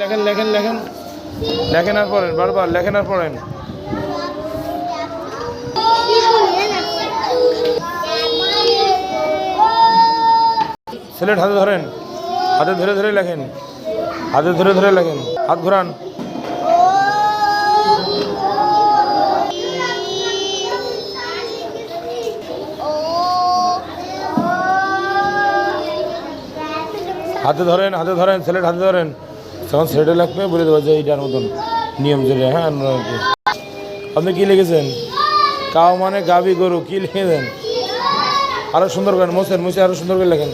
লেখেন লেখেন লেখেন। লেখেন আর পড়েন, বারবার লেখেন আর পড়েন। সিলেট হাতে ধরেন, হাতে ধরে ধরে লেখেন, হাতে ধরে ধরে লেখেন, হাত ঘোরান। হাতে ধরেন হাতে ধরেন, সিলেট হাতে ধরেন। যখন সেটে লাগবে, বলে দেবো যে এইটার মতন নিয়ম যেটা হ্যাঁ আপনি কি লিখেছেন? কাউ মানে গাবি গরু, কি লিখেছেন? আরও সুন্দর করেন মোসেন মুসে আরও সুন্দর করে লেখেন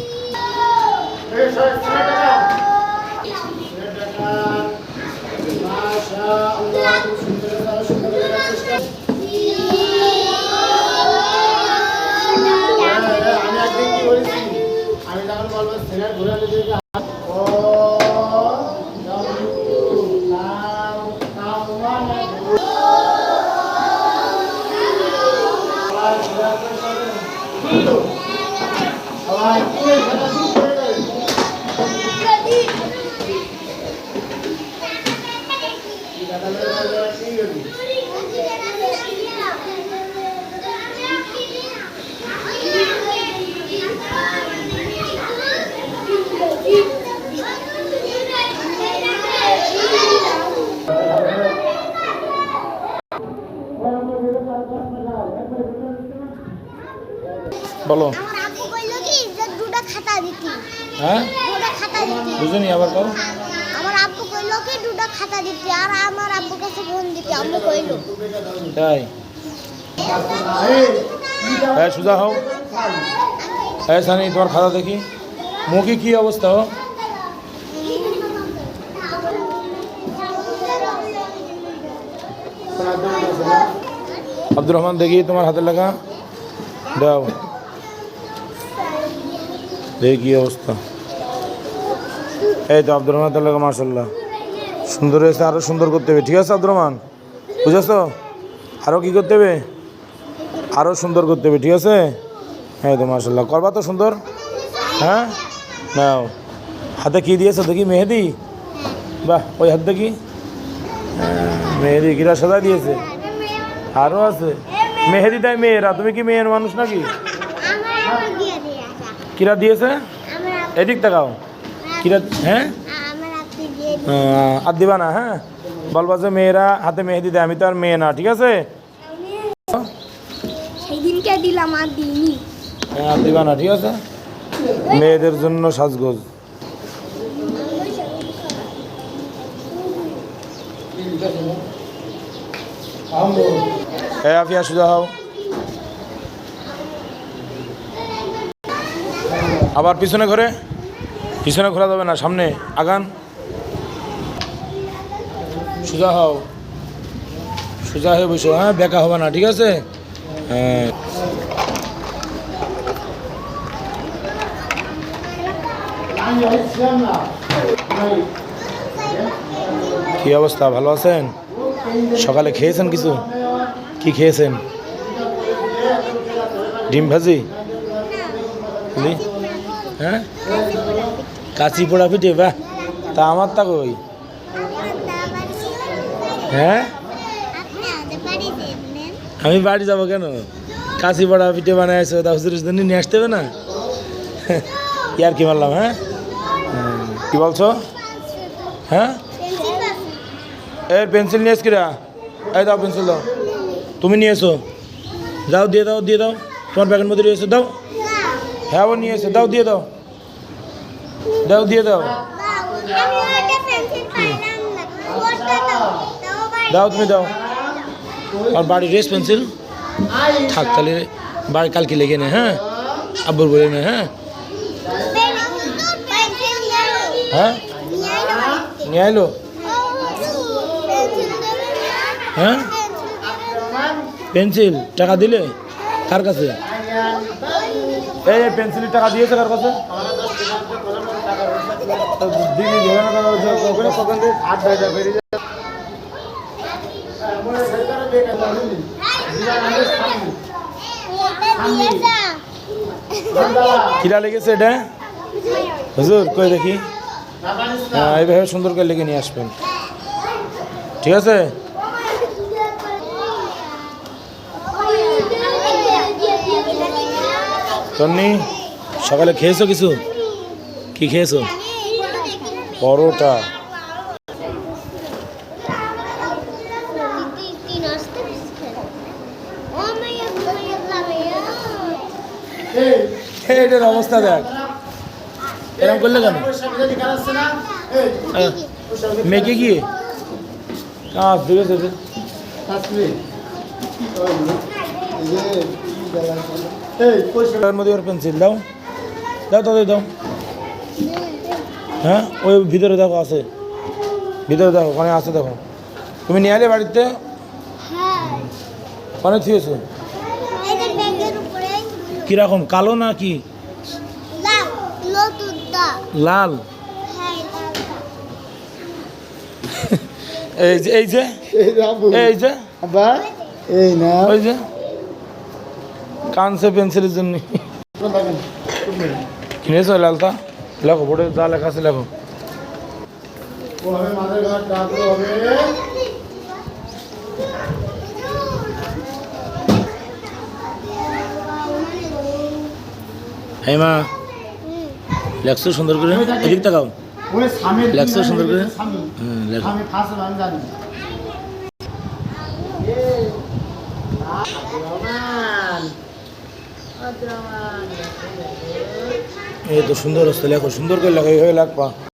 আমি একদিন কি করেছি আমি যখন বলব সিনেট ঘুরে দিকে ও নাম নাম মানে সবাই কি সেটা শুরু করে দেয় বলো আমার আব্বু কইলো কি যে দুটা খাতা দিতি হ্যাঁ দুটা খাতা দিতি বুঝুনি আবার কও আমার আব্বু কইলো কি দুটা খাতা দিতি আর আমার আব্বু কাছে ফোন দিতি আম্মু কইলো তাই হ্যাঁ সুজা হও হ্যাঁ সানি তোমার খাতা দেখি মুখে কি অবস্থা হো আব্দুর রহমান দেখি তোমার হাতে লাগা দাও দেখি কি অবস্থা। এই তো আব্দুর রহমান হাতে মার্শাল্লাহ সুন্দর হয়েছে, আরও সুন্দর করতে হবে। ঠিক আছে আব্দুর রহমান বুঝেছ? আরও কি করতে হবে? আরও সুন্দর করতে হবে, ঠিক আছে? হ্যাঁ তো মার্শাল্লাহ করবা তো সুন্দর। হ্যাঁ? নাও। হাতে কি দিয়েছ দেখি? মেহেদি? বাহ, ওই হাত দেখি। মেহেদি, কিরা সাদা দিয়েছে? আরও আছে। মেহেদি দেয় মেয়েরা, তুমি কি মেয়ের মানুষ নাকি আমার আব্বু দিয়ে দিয়ে আসা কিরা দিয়েছে? এদিক তাকাও। কিরা হ্যাঁ? আর দিবা না হ্যাঁ? বলবা যে মেয়েরা হাতে মেহেদি দেয় আমি তো আর মেয়ে না ঠিক আছে? সেই দিলাম আর দিইনি। হ্যাঁ আর দিবা না ঠিক আছে? মেয়েদের জন্য সাজগোজ। হ্যাঁ আফিয়া সুজা হও। আবার পিছনে ঘরে পিছনে ঘোরা যাবে না সামনে আগান। সোজা হও। সোজা হয়ে বসো। হ্যাঁ বেকা হবে না ঠিক আছে? হ্যাঁ। কি অবস্থা ভালো আছেন? সকালে খেয়েছেন কিছু? কি খেয়েছেন? ডিম ভাজি? হ্যাঁ? কাঁচি পোড়া পিঠে, বাহ। তা আমার তা কই? হ্যাঁ? আমি বাড়ি যাব কেন? কাঁচি পোড়া পিঠে বানাইছো, তা হুজুরের জন্য নিয়ে আসতে হবে না? ইয়ার কি মারলাম হ্যাঁ। কি বলছো? হ্যাঁ? এই পেন্সিল নিয়ে কিরা। এই দাও পেন্সিল দাও। তুমি নিয়ে এসো। যাও, দিয়ে দাও দিয়ে দাও। তোমার ব্যাগের মধ্যে এসো দাও। হ্যাঁ ও নিয়ে এসো দাও দিয়ে দাও দাও দিয়ে দাও আমি ওটা পেন্সিল পাইলাম না ওটা দাও দাও বাড়ি দাও তুমি দাও আর বাড়ি রেস পেন্সিল থাক তাহলে বাড়ি কালকে লেগে নে হ্যাঁ আব্বুর বলে নে হ্যাঁ পেন্সিল নিয়ে হ্যাঁ নিয়ে আইলো হ্যাঁ পেন্সিল টাকা দিলে কার কাছে এই পেন্সিলের টাকা দিয়েছে কার কাছে। দিদি কিরা লেগেছে এটা? হুজুর, কই দেখি? হ্যাঁ এইভাবে সুন্দর করে লেগে নিয়ে আসবেন। ঠিক আছে? তন্নি, সকালে খেয়েছো কিছু? কি খেয়েছো? পরোটা। এটার অবস্থা দেখ। এরকম করলে কেন? পয়সা মিলে দেখা যাচ্ছে না এই হ্যাঁ। মধ্যে ওর পেন্সিল দাও। দাও তাদের দাও হ্যাঁ ওই ভিতরে দেখো আছে। ভিতরে দেখো ওখানে আছে দেখো। তুমি নিয়ে আলে বাড়িতে? ওখানে থুয়েছো কীরকম কালো না কি? লাল এই যে এই যে। এই যে। এই না ওই যে। কানসে পেন্সিলের জন্য কিনেছো লালটা লেখো বোর্ডে যা লেখা আছে লেখো ও হবে মাদের ঘর ডাকলো হবে হ্যাঁ মা লেখছো সুন্দর করে এদিক তাকাও লেখছো সুন্দর করে হুম লেখো এই তো সুন্দর হচ্ছে লেখো সুন্দর করে লেখো এইভাবে লেখবা